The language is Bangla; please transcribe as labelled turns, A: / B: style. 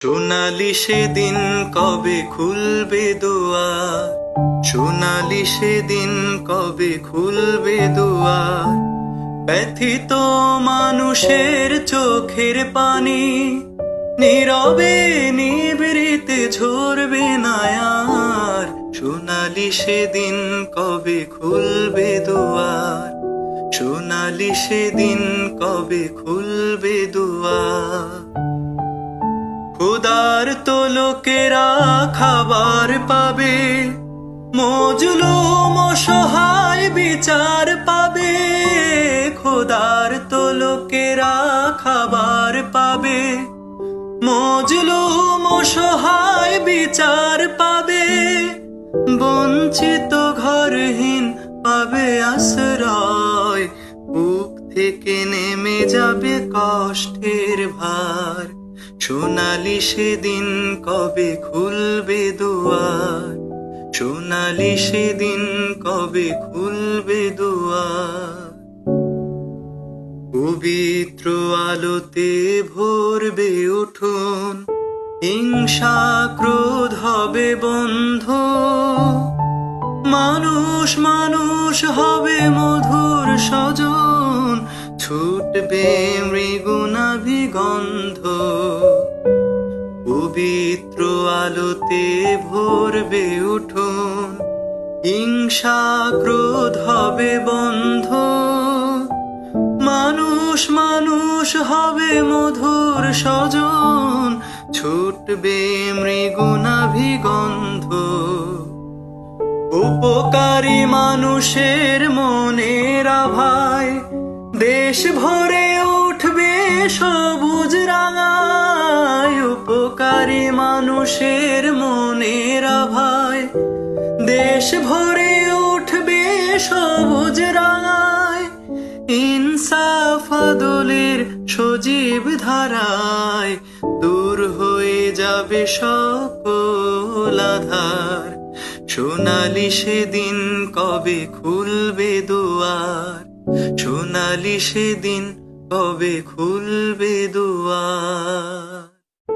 A: সোনালি সেদিন কবে খুলবে দুয়ার সোনালি সেদিন কবে খুলবে দুয়ার ব্যথিত মানুষের চোখের পানি নীরবে নিবৃতে ঝরবে নায়ার। সোনালি সেদিন কবে খুলবে দুয়ার সোনালি সেদিন কবে খুলবে দুয়ার খুদার তো লোকেরা খাবার পাবে। মজলুম সহায় বিচার পাবে। খোদার তো লোকেরা খাবার পাবে। মজলুম সহায় বিচার পাবে। বঞ্চিত ঘরহীন পাবে আশ্রয়। বুক থেকে নেমে যাবে কষ্টের ভার। সোনালি সেদিন কবে খুলবে দুয়ার? সোনালি সেদিন কবে খুলবে দুয়ার? পবিত্র আলোতে ভরবে উঠুন, হিংসা ক্রোধ হবে বন্ধ। মানুষ মানুষ হবে মধুর স্বজন ছুটবে মৃগুণাভিগন্ধ পবিত্র আলোতে ভরবে উঠুন। হিংসা ক্রোধ হবে বন্ধ মানুষ মানুষ হবে মধুর স্বজন। ছুটবে মৃগুণাভিগন্ধ উপকারী মানুষের মনের আভায় দেশ ভরে উঠবে সবুজ রাঙায় উপকারী মানুষের মনের আভায়। দেশ ভরে উঠবে সবুজ রাঙায় ইনসাফ আদলের সজীব ধারায় দূর হয়ে যাবে সকল আধার। সোনালি সেদিন কবে খুলবে দুয়ার? সোনালি সেদিন কবে খুলবে দুয়ার?